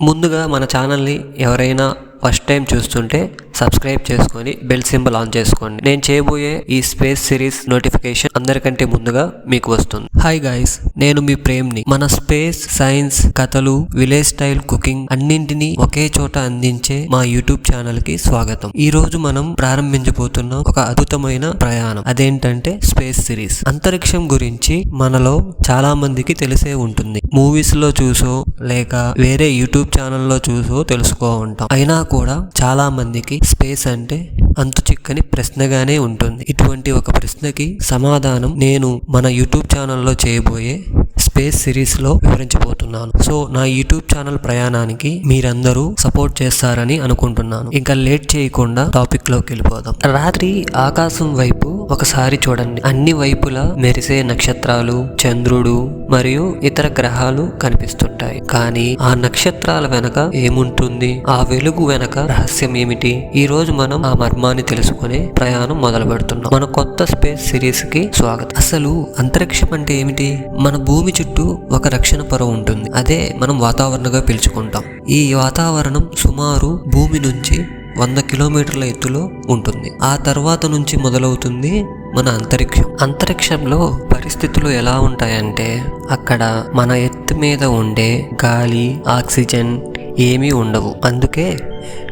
ముందుగా మన ఛానల్ని ఎవరైనా ఫస్ట్ టైం చూస్తుంటే సబ్స్క్రైబ్ చేసుకొని బెల్ సింబల్ ఆన్ చేసుకోండి. నేను చేయబోయే ఈ స్పేస్ సిరీస్ నోటిఫికేషన్ అందరికంటే ముందుగా మీకు వస్తుంది. హాయ్ గాయ్స్ నేను మీ ప్రేమ్ని. మన స్పేస్ సైన్స్ కథలు విలేజ్ స్టైల్ కుకింగ్ అన్నింటినీ ఒకే చోట అందించే మా యూట్యూబ్ ఛానల్కి స్వాగతం. ఈ రోజు మనం ప్రారంభించబోతున్న ఒక అద్భుతమైన ప్రయాణం. అదేంటంటే స్పేస్ సిరీస్. అంతరిక్షం గురించి మనలో చాలా మందికి తెలిసే ఉంటుంది. మూవీస్లో చూసో లేక వేరే యూట్యూబ్ ఛానల్లో చూసో తెలుసుకో ఉంటాం. అయినా కూడా చాలా మందికి స్పేస్ అంటే అంతు చిక్కని ప్రశ్నగానే ఉంటుంది. ఇటువంటి ఒక ప్రశ్నకి సమాధానం నేను మన యూట్యూబ్ ఛానల్లో చేయబోయే స్పేస్ సిరీస్లో వివరించబోతున్నాను. సో నా యూట్యూబ్ ఛానల్ ప్రయాణానికి మీరందరూ సపోర్ట్ చేస్తారని అనుకుంటున్నాను. ఇంకా లేట్ చేయకుండా టాపిక్లోకి వెళ్ళిపోదాం. రాత్రి ఆకాశం వైపు ఒకసారి చూడండి. అన్ని వైపులా మెరిసే నక్షత్రాలు చంద్రుడు మరియు ఇతర గ్రహాలు కనిపిస్తుంటాయి. కానీ ఆ నక్షత్రాల వెనక ఏముంటుంది? ఆ వెలుగు వెనక రహస్యం ఏమిటి? ఈ రోజు మనం ఆ మర్మాన్ని తెలుసుకునే ప్రయాణం మొదలు పెడుతున్నాం మన కొత్త స్పేస్ సిరీస్కి స్వాగతం. అసలు అంతరిక్షం అంటే ఏమిటి? మన భూమి చుట్టూ ఒక రక్షణ పొర ఉంటుంది. అదే మనం వాతావరణంగా పిలుచుకుంటాం. ఈ వాతావరణం సుమారు భూమి నుంచి వంద కిలోమీటర్ల ఎత్తులో ఉంటుంది. ఆ తర్వాత నుంచి మొదలవుతుంది మన అంతరిక్షం. అంతరిక్షంలో పరిస్థితులు ఎలా ఉంటాయంటే అక్కడ మన ఎత్తు మీద ఉండే గాలి ఆక్సిజన్ ఏమీ ఉండవు. అందుకే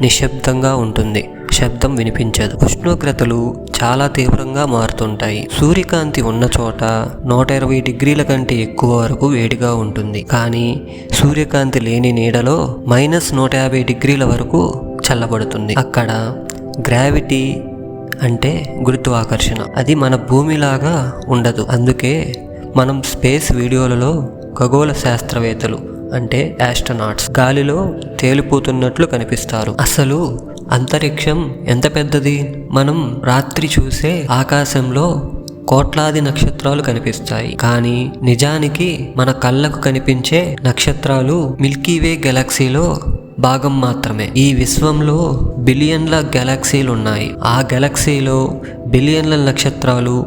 నిశ్శబ్దంగా ఉంటుంది. శబ్దం వినిపించదు. ఉష్ణోగ్రతలు చాలా తీవ్రంగా మారుతుంటాయి. సూర్యకాంతి ఉన్న చోట నూట ఇరవై డిగ్రీల కంటే ఎక్కువ వరకు వేడిగా ఉంటుంది. కానీ సూర్యకాంతి లేని నీడలో మైనస్ నూట యాభై డిగ్రీల వరకు చల్లబడుతుంది. అక్కడ గ్రావిటీ అంటే గురుత్వాకర్షణ. అది మన భూమిలాగా ఉండదు. అందుకే మనం స్పేస్ వీడియోలలో ఖగోళ శాస్త్రవేత్తలు అంటే యాస్ట్రనాట్స్ గాలిలో తేలిపోతున్నట్లు కనిపిస్తారు. అసలు అంతరిక్షం ఎంత పెద్దది? మనం రాత్రి చూసే ఆకాశంలో కోట్లాది నక్షత్రాలు కనిపిస్తాయి. కానీ నిజానికి మన కళ్ళకు కనిపించే నక్షత్రాలు మిల్కీవే గెలాక్సీలో భాగం మాత్రమే. ఈ విశ్వంలో బిలియన్ల గెలాక్సీలు ఉన్నాయి ఆ గెలాక్సీలో బిలియన్ల నక్షత్రాలు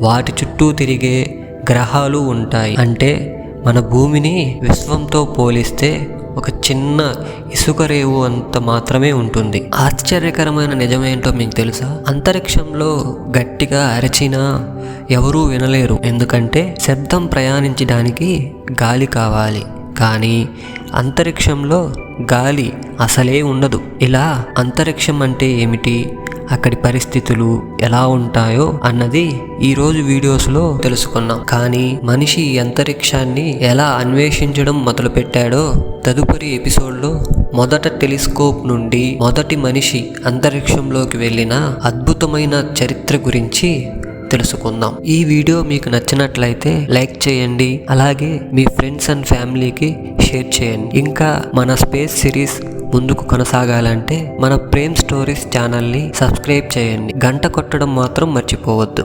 వాటి చుట్టూ తిరిగే గ్రహాలు ఉంటాయి. అంటే మన భూమిని విశ్వంతో పోలిస్తే ఒక చిన్న ఇసుక రేవు అంత మాత్రమే ఉంటుంది. ఆశ్చర్యకరమైన నిజమేంటో మీకు తెలుసా? అంతరిక్షంలో గట్టిగా అరచినా ఎవరూ వినలేరు. ఎందుకంటే శబ్దం ప్రయాణించడానికి గాలి కావాలి. కానీ అంతరిక్షంలో గాలి అసలే ఉండదు. ఇలా అంతరిక్షం అంటే ఏమిటి? అక్కడి పరిస్థితులు ఎలా ఉంటాయో అన్నది ఈరోజు వీడియోస్లో తెలుసుకున్నాం. కానీ మనిషి అంతరిక్షాన్ని ఎలా అన్వేషించడం మొదలుపెట్టాడో తదుపరి ఎపిసోడ్లో మొదట టెలిస్కోప్ నుండి మొదటి మనిషి అంతరిక్షంలోకి వెళ్ళిన అద్భుతమైన చరిత్ర గురించి తెలుసుకుందాం. ఈ వీడియో మీకు నచ్చినట్లయితే లైక్ చేయండి అలాగే మీ ఫ్రెండ్స్ అండ్ ఫ్యామిలీకి షేర్ చేయండి. ఇంకా మన స్పేస్ సిరీస్ ముందుకు కొనసాగాలంటే మన ప్రేమ్ స్టోరీస్ ఛానల్ని సబ్స్క్రైబ్ చేయండి. గంట కొట్టడం మాత్రం మర్చిపోవద్దు.